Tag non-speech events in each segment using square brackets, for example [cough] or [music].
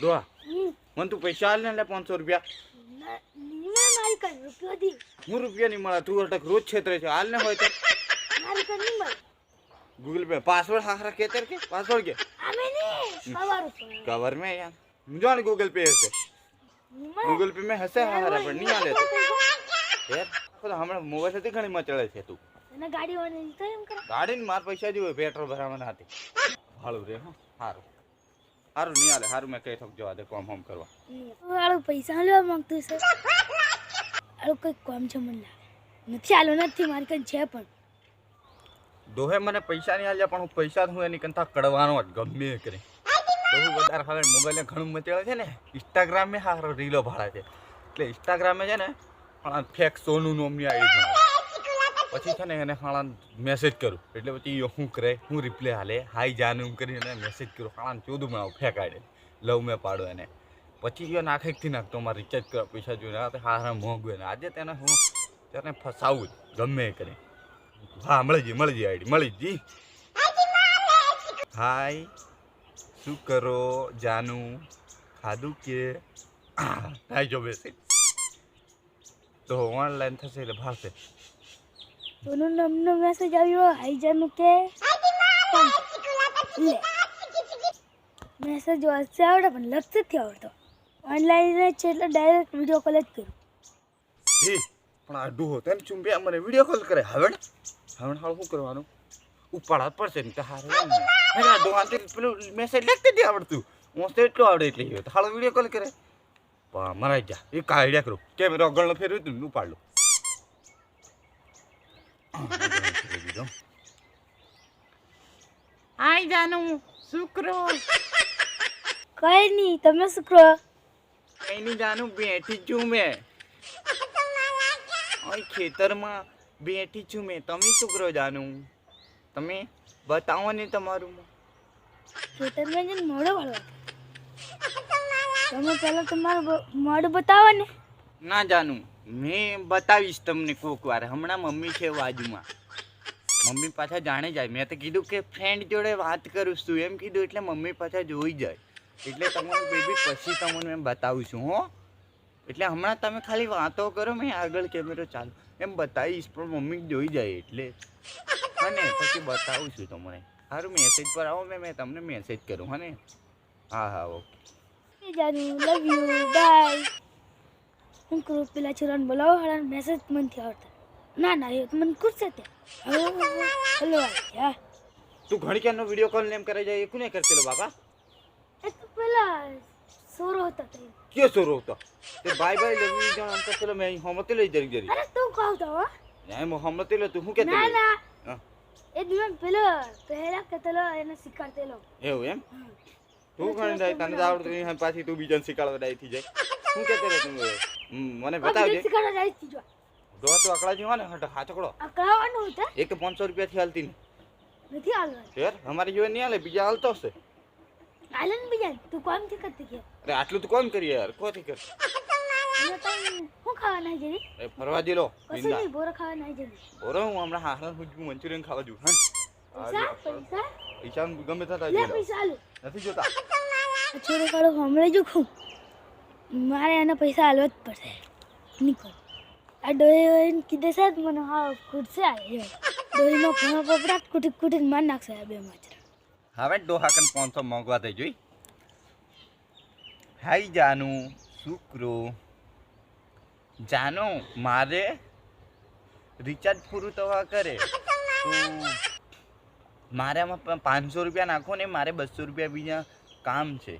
દોહા મને તું પૈસા આલ ને લે પાંચસો રૂપિયા. હું રૂપિયા નહીં મળે તું અટક રોજ છેતરે છે. હાલ ને હોય તો. ગૂગલ પે પાસવર્ડ હાખરા કેતર કે? પાસવર્ડ કે? કવર મેં યાર. હું ગૂગલ પે હશે. ગૂગલ પે મેં હશે હારા પણ નહીં આલે યાર હમણાં મોબાઈલ સાથે ઘણી મચડે છે તું. ગાડી ગાડી ને માર પૈસા જોવે પેટ્રોલ ભરાવાના હતી હાલો રે હા. સારું સારું નહીં હાલે સારું મેં કઈ થોક જવા દે કોમ હોમ કરવા. વાળું પૈસા લેવા માંગતું છે. આળું કંઈક કામ છે મને લાગે. નથી આલો નથી મારી કંઈ છે પણ. દોહે મને પૈસા નહીં આલ્યા પણ હું પૈસા હું એની કરતા કડવાનો જ ગમે એ કરી. બહુ વધારે હવે મોબાઈલને ઘણું મચેડે છે ને ઇન્સ્ટાગ્રામ મેં હારો રીલો ભાડા છે. એટલે ઇન્સ્ટાગ્રામે છે ને પણ ફેક સોનું નોમની આવી પછી છે ને એને ખાણા મેસેજ કરું. એટલે પછી હું કરે, હું રિપ્લે હાલે હાઈ હું એમ કરીને મેસેજ કરું. ખાણા ચોદું બનાવું ફેંકાડે લવ મેં પાડો એને. પછી એ નાખેકથી નાખતો મારે રિચાર્જ કરવા પૈસા જોઈને આ હારા મોંઘું એને. આજે તેને હું તેને ફસાવું જ, ગમે એ કરી. હા, મળી જઈ, મળી આઈડી, મળી જી હાય, શું કરો, જાનું? ખાધું કે? [clears throat] હાય, જો બેસે. તો ઓનલાઈન થશે એટલે ભાવશે. તોનો નામનો મેસેજ આવ્યો હાઈજાનું કે? મેસેજ વાંચતે આવડે પણ લખતે નથી આવડતો. ઓનલાઈન છે એટલે ડાયરેક્ટ વીડિયો કોલ જ કરું. એ પણ આ ડૂહો તેને ચુંબ્યા મને વીડિયો કોલ કરે. હવે ને? હવે ને હાલ શું કરવાનું? ઉપાડા જ પડશે ને તો હારે. હે આ ડોહાને પેલું મેસેજ લખતે નથી આવડતું. હું તો એટલું આવડે એટલે હાલ વીડિયો કોલ કરે. પણ મરાઈ જા. એ કાઢ્યા કરું. કેમેરો આગળનો ફેરવ્યું હતું ને ઉપાડલું આઈ જાનું શુક્રો. કઈ નહીં તમે શુક્રો. કઈ નહીં જાનું બેઠી છું મેં. ઓય ખેતરમાં બેઠી છું મેં. તમે શુક્રો જાનું. તમે બતાવો ને તમારું ખેતરમાં જઈને મોડો વાળો તમે પહેલાં તમારું મળ બતાવો ને. ના જાનું. મેં બતાવીશ તમને કોક વાર. હમણાં મમ્મી છે બાજુમાં મમ્મી પાછા જાણે જાય. મેં તો કીધું કે ફ્રેન્ડ જોડે વાત કરું છું. એમ કીધું એટલે મમ્મી પાછા જોઈ જાય. એટલે તમારું બેબી પછી તમને મેં બતાવું છું, હો. એટલે હમણાં તમે ખાલી વાતો કરો, મેં આગળ કેમેરો ચાલુ. એમ બતાવીશ, પણ મમ્મી જોઈ જાય એટલે. અને પછી બતાવું છું તમને. સારું મેસેજ પર આવો મેં મેં તમને મેસેજ કરું હા હા હા ઓકે લવ યુ બાય હું કરું પેલા છોરાને બોલાવો હારા મેસેજ મનથી આવડતા ના ના એ મને કુરશે તે હલો હા. તું ઘણી ક્યારનો વીડિયો કોલ ને એમ કરે જાય એ કોને કરતેલો બાપા? એ તો પેલા સોરો હતા તે કયો સોરો હતો? તે બાય બાય લવ યુ જાણ અંતર ચલો મેં હમતે લઈ જરી જરી અરે તું કહું તો ના એમ હમતે લે તું શું કેતો ના ના. એ દિવસ પેલો પહેલા કહેતેલો એને શીખવાડતેલો એવું એમ? તું ઘણી દાય તને આવડતું પાછી તું બીજાને શીખાડવા દાય થઈ જાય. શું કેતો રે તું મને બતાવજે. દો તો અકળા જીવા ને હટ હાચકડો. અકળાવાનું હતા એક પાંચસો રૂપિયા થી હાલતી નથી હાલવાનું? યાર અમારે જોડે નહીં હાલે બીજા હાલતો હશે. હાલે ને બીજા તું કોમથી કરતી કે? અરે આટલું તું કોમ કરીએ યાર કોથી કર? હું ખાવા નહીં જરી એ ફરવા દેલો બિંદા બોરા ખાવા નહીં જરી બોરો હું હમણાં હાહરણ હું મંચુરિયન ખાવા જઉં હા પૈસા? પૈસા? ગમે લે પૈસા નથી જોતા? છોડો કાળો હમણાં જો ખું મારે એના પૈસા આલવા જ પડશે. નીકળ આ ડોહી કીધે છે મને હા ખૂટશે આ ડોહીનો ઘણો પપડાટ કુટી કુટીને માર નાખશે આ બે માચરા હવે ડોહાકન પાંચસો મોંઘવા થઈ જોઈ. હાઈ જાનું, શુક્રો. જાનો, મારે રિચાર્જ પૂરું થવા કરે. મારે આમાં પાંચસો રૂપિયા નાખો ને, મારે બસો રૂપિયા બીજા કામ છે.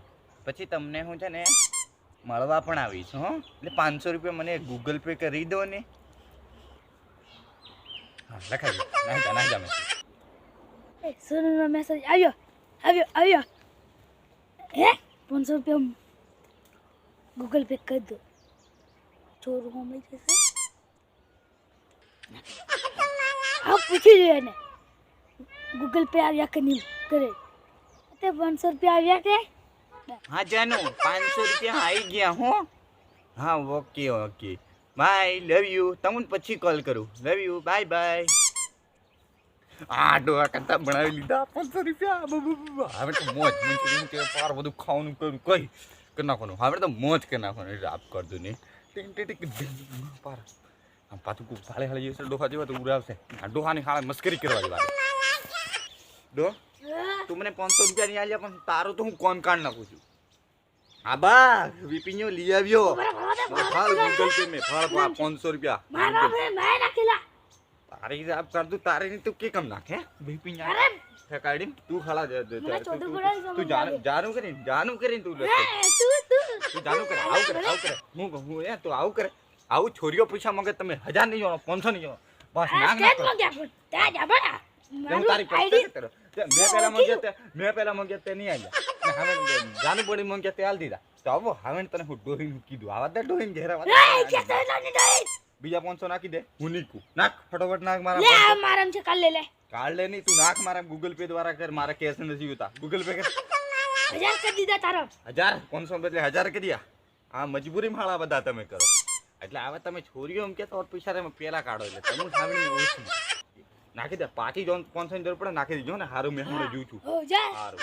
પછી તમને હું છે ને મળવા પણ આવીશ, હો. એટલે પાંચસો રૂપિયા મને ગૂગલ પે કરી દો ને. એ સોનુનો મેસેજ આવ્યો આવ્યો આવ્યો. હે? પાંચસો રૂપિયા ગૂગલ પે કરી દો. ચોરું હમણાં જશે. પૂછી જોઈએ એને. ગૂગલ પે આવ્યા કે નહીં? કરે. તે પાંચસો રૂપિયા આવ્યા કે? હા જાનુ પાંચસો રૂપિયા આવી ગયા હો. હા okay okay bye love you તમને પછી કોલ કરું. લવ યુ બાય બાય આ ડોહા કરતા બનાવી લીધા પાંચસો રૂપિયા. હવે તો મોજ કે પાર બધું ખાવાનું કરું કઈ કરી હવે તો મોજ કરી નાખવાનું. રાપ કરજો ડીંગ, પાર. આમ પાછું ભાળે હાળે જશે જેવા તો ઉડાવશે આ ડોહાની હાળે મસ્કરી કરવા જેવા ડો તું મને પાંચસો રૂપિયા નહીં આલ્યા પણ તારું તો હું કોન કાર્ડ નાખું છું? હા બા વિપિન્યો લઈ આવ્યો. ફાળ ગૂગલ પે મે ફાળ બા પાંચસો રૂપિયા. મારા મેં મેં નાખેલા તારી રાપ કર દઉં તારી ની તું કે કમ નાખે વિપિન અરે ફેકાડી તું ખાલા દે દે તું- તું- તું જાનું જાનું કરીને જાનું કરીને તું લે તું. તું તું. જાનું કરે આવું કરે આવું કરે. હું કહું, હું એ તું આવું કરે. આવું છોરીઓ પૂછા માંગે તમે હજાર નહીં જોણો પાંચસો નહીં જોણો. બસ નાખ નાક ના સ્ટેટ કરો માં ગયા પણ ત્યાં જા બરા તારી પાસે કરો. તે મેં પેલા માંગ્યા મેં પેલા માંગ્યા તે નહીં આવ્યા હવે જાનું પડી માંગ્યા તે હાલ દીધા. તો આવો હવે તને હું ડોહીનું કીધું. આવા દે ડોહીને ઘેર આવા દે. એ કે તો એનો ની દઈ બીજા પાંચસો નાખી દે. હું નીકું નાખ ફટોફટ નાખ મારા લે આ છે કાલ લે લે. કાઢ લે નહીં તું નાખ મારા ગૂગલ પે દ્વારા કર. મારા કેશ નથી હોતા ગૂગલ પે કર. હજાર કરી દીધા તારો. હજાર? પાંચસો બદલે હજાર કરી આ મજબૂરી માળા બધા તમે કરો. એટલે હવે તમે છોરીઓ એમ તો પૈસા પેલા કાઢો. એટલે તમે સામે ઓછું. નાખી દે. પાછી જો પાંચસો ની જરૂર પડે નાખી દેજો ને. હારું મેં હમણાં જોઉં છું હારું